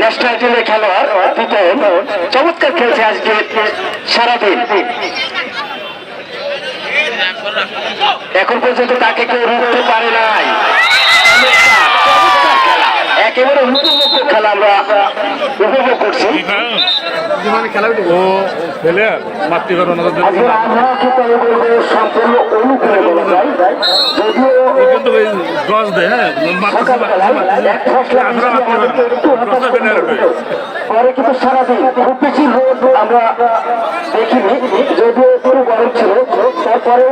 National টিমের খেলোয়াড় চমৎকার খেলছে আজকে সারাদিন। এখন পর্যন্ত তাকে কেউ রুখতে পারে নাই। একেবারে উপভোগ্য খেলা আমরা উপভোগ করছি। ও ফেলে মাতৃঘর ওনাদের কিন্তু সম্পূর্ণ অনুকূলে বলা যদিও গজ দেয় হ্যাঁ? একটু পরে কিন্তু সারাদিন খুব বেশি রোদ আমরা দেখিনি যদিও একটু গরম ছিল। তারপরে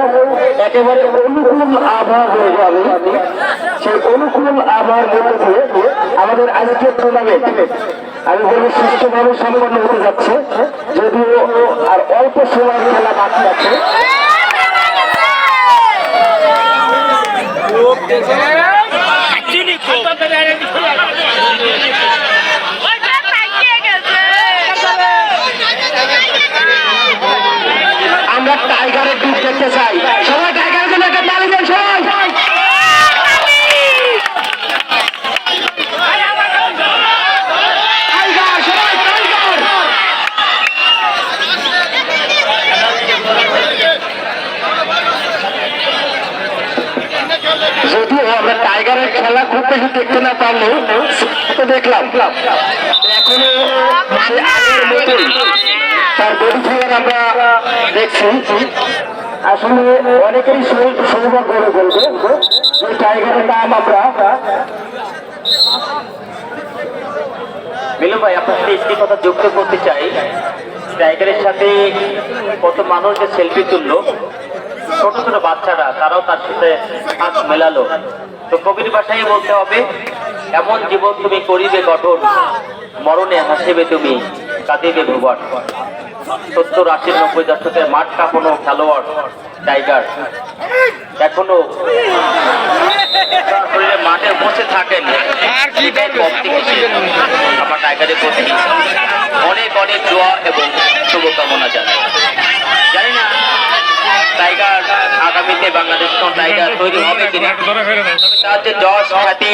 একেবারে অনুকূল আবহাওয়া হয়ে যাবে সেই অনুকূল আবহাওয়ার মধ্যে দিয়ে আমাদের আজকের টুর্নামেন্ট আমি বলব সুস্থভাবে সম্পন্ন হতে যাচ্ছে। যদিও আর অল্প সময় খেলা বাকি আছে। আমরা টাইগারের ডুব দেখতে চাই সবাই টাইগারের জন্য একটা তালি দেন সবাই টাইগার সবাই টাইগার যদিও আমরা টাইগারের খেলা খুব বেশি দেখতে না পারলেও দেখলাম। এখনও আগের মতোই তার বডি ফিগার আমরা দেখছি। আসলে অনেকেরই সৌভাগ্য হয়ে বলব যে টাইগারের নাম আমরা মিলু ভাই আপনার সাথে একটি কথা যুক্ত করতে চাই। টাইগারের সাথে কত মানুষ যে সেলফি তুললো ছোট ছোট বাচ্চারা, তারাও তার সাথে হাত মেলালো। তো কবির ভাষায় বলতে হবে, এমন জীবন তুমি করিবে গঠন মরণে হাসিবে তুমি, কাঁদিবে ভুবন। সত্তর, আশি, নব্বই দশকের মাঠ কাঁপানো খেলোয়াড়, টাইগার। এখনও শরীরে মাঠে বসে থাকেন আমার টাইগারের প্রতি অনেক অনেক দোয়া এবং শুভকামনা জানাই। জানি বাংলাদেশ কোন টাইগার তৈরি হবে কিনা? ধরা ফেলে না তবে তার যে যশ খ্যাতি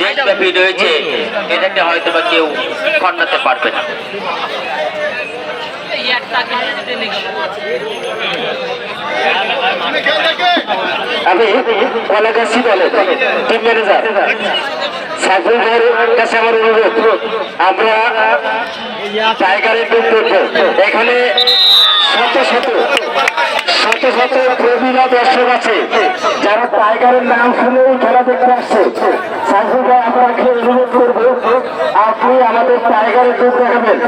দেশব্যাপী রয়েছে এটাকে হয়তো বা কেউ খন্ডাতে পারবে না। আমি কলাগাছি বলে টিম ম্যানেজার সাইফুল ভাইয়ের কাছে আমার অনুরোধ আমরা টাইগারের করব। এখানে শত শত শত শত প্রবীণা দর্শক আছে। যারা টাইগারের নাম শুনেই খেলা দেখতে আসছে সাইফুল ভাই আপনাকে অনুরোধ করব। আপনি আমাদের টাইগারের দুধ দেখাবেন।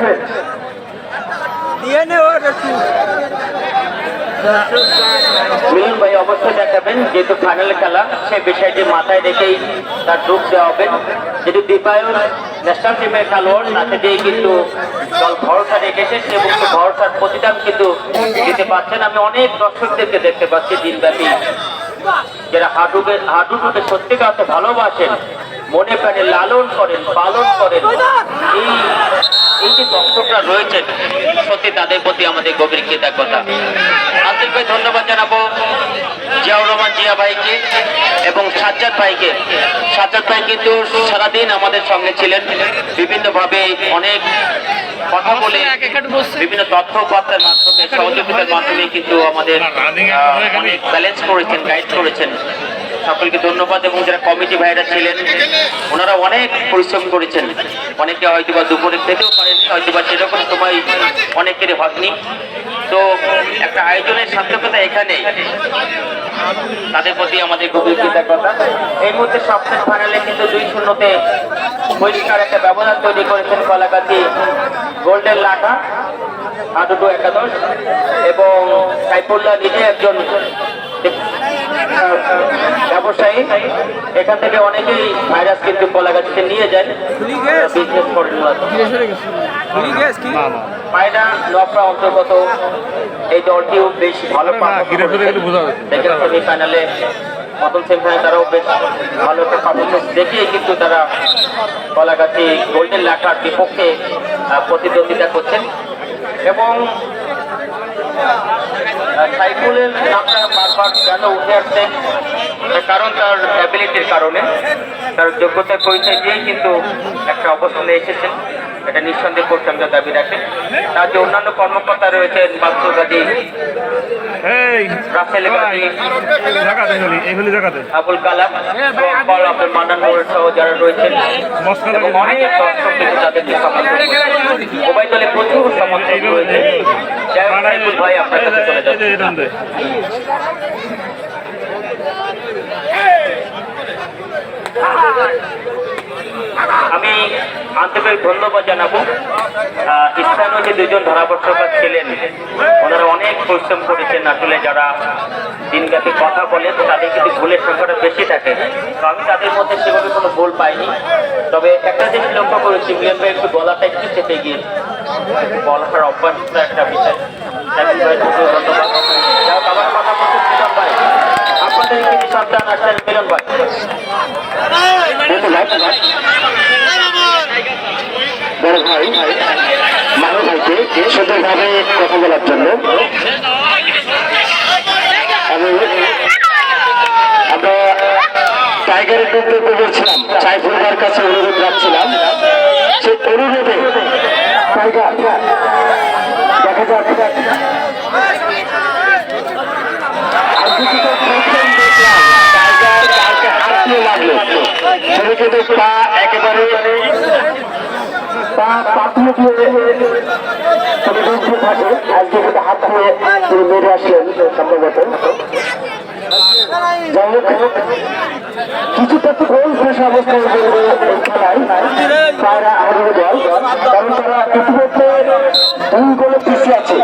মিলন ভাই অবশ্যই দেখাবেন, যেহেতু ফাইনাল খেলা সেই বিষয়টি মাথায় রেখেই তার ডুব দেওয়া হবে। যেহেতু দীপায়ন ন্যাশনাল টিমের খেলোয়াড়, তাকে দিয়ে কিন্তু দল ভরসা রেখেছে সে মুক্ত ভরসার প্রতিদান কিন্তু দিতে পারছেন আমি অনেক দর্শকদেরকে দেখতে পাচ্ছি দিনব্যাপী। যারা হাডুকে হাডুডুকে সত্যিকার অর্থে ভালোবাসেন, মনে প্রাণে লালন করেন, পালন করেন, এই যে দর্শকরা রয়েছেন, সত্যি তাদের প্রতি আমাদের গভীর কৃতজ্ঞতা। আন্তরিকভাবে ধন্যবাদ জানাব জিয়াউর রহমান জিয়া ভাইকে এবং সাজ্জাদ ভাইকে। সাজ্জাদ ভাই কিন্তু সারাদিন আমাদের সঙ্গে ছিলেন। বিভিন্নভাবে অনেক কথা বলে বিভিন্ন তথ্য বার্তার মাধ্যমে সহযোগিতার মাধ্যমে কিন্তু আমাদের অনেক ব্যালেন্স করেছেন গাইড করেছেন। সকলকে ধন্যবাদ এবং যারা কমিটি ভাইরা ছিলেন ওনারা অনেক পরিশ্রম করেছেন। অনেকে হয়তো বা দুপুরে খেতেও পারেননি হয়তো বা সেরকম সময় অনেকেরই হয়নি। তো একটা আয়োজনের সার্থকতা এখানে। তাদের প্রতি আমাদের গভীর কৃতজ্ঞতা। এই মুহূর্তে সপ্তাহ ফাইনালে কিন্তু দুই শূন্যতে পরিষ্কার একটা ব্যবধান তৈরি করেছেন কলাকাতি গোল্ডেন লাঠা হাডুডু একাদশ এবং সাইফুল্লাহ নিজে একজন ব্যবসায়ী। এখান থেকে অনেকেই ভাইরাস কিন্তু কলাগাছিতে নিয়ে যান বিজনেস করেন মূলত পায়রা নকরা অন্তর্গত এই দলটিও বেশ ভালো সেমিফাইনালে প্রথম সেমিফাইনালে তারাও বেশ ভালো একটা পারফরমেন্স দেখিয়ে কিন্তু তারা কলাগাছি গোল্ডেন লাখার বিপক্ষে প্রতিদ্বন্দ্বিতা করছেন। এবং সাইফুলের নামটা বারবার কেন উঠে আসছে কারণ তার অ্যাবিলিটির কারণে। তার যোগ্যতার পরিচয় দিয়েই কিন্তু একটা অবস্থানে এসেছেন। এটা নিঃসন্দেহ কোর্ট আমরা দাবি রাখেন তার যে অন্যান্য কর্মকর্তা রয়েছেন বাস্তুবাদী এই রাসেল গাজী জায়গাতে এগুলি এগুলি জায়গাতে আবুল কালাম বল আব্দুল মান্নান নুরের সহ যারা রয়েছেন এবং অনেক দর্শক কিন্তু তাদেরকে সমর্থন করেছে। প্রচুর সমর্থক রয়েছে। যাই হোক, ভাই আপনার কাছে চলে যাচ্ছে। যে এরকম দে। আমি আন্তরিক ধন্যবাদ জানাব। স্থানীয় যে দুজন ধারাবর্ষকার ছিলেন, ওনারা অনেক পরিশ্রম করেছেন। আসলে যারা দিনব্যাপী কথা বলেন, তাদের কিন্তু ভুলের সংখ্যাটা বেশি থাকে। তো আমি তাদের মধ্যে সেভাবে কোনো ভুল পাইনি। তবে একটা জিনিস লক্ষ্য করেছি মিলন ভাই একটু গলাটা একটু চেপে গিয়েছে বলার অভ্যাসটা একটা বিষয়। ধন্যবাদ। আমার কথা কিছু সন্তান আসছেন মিলন ভাই বড় ভাই মানব ভাইকে সুন্দরভাবে কথা বলার জন্য আমি আমরা টাইগারের বক্তব্য বলছিলাম সাইফুল ভাইয়ের কাছে অনুরোধ রাখছিলাম সেই অনুরোধে টাইগার দেখা যাক আজকে কিছু প্রথম দেখলাম টাইগার কালকে হাত দিয়ে লাগল সেটা কিন্তু পা একেবারে পা পাতলে দিয়ে বসে থাকে। আজকে কিন্তু হাত দিয়ে মেরে আসলেন সম্ভবত। যাই হোক, কিছুটা কোন শেষ অবস্থায় বলব খেলায়। তারা আমাদের দল, কারণ তারা ইতিমধ্যে দুই গোলে পিছিয়ে আছে।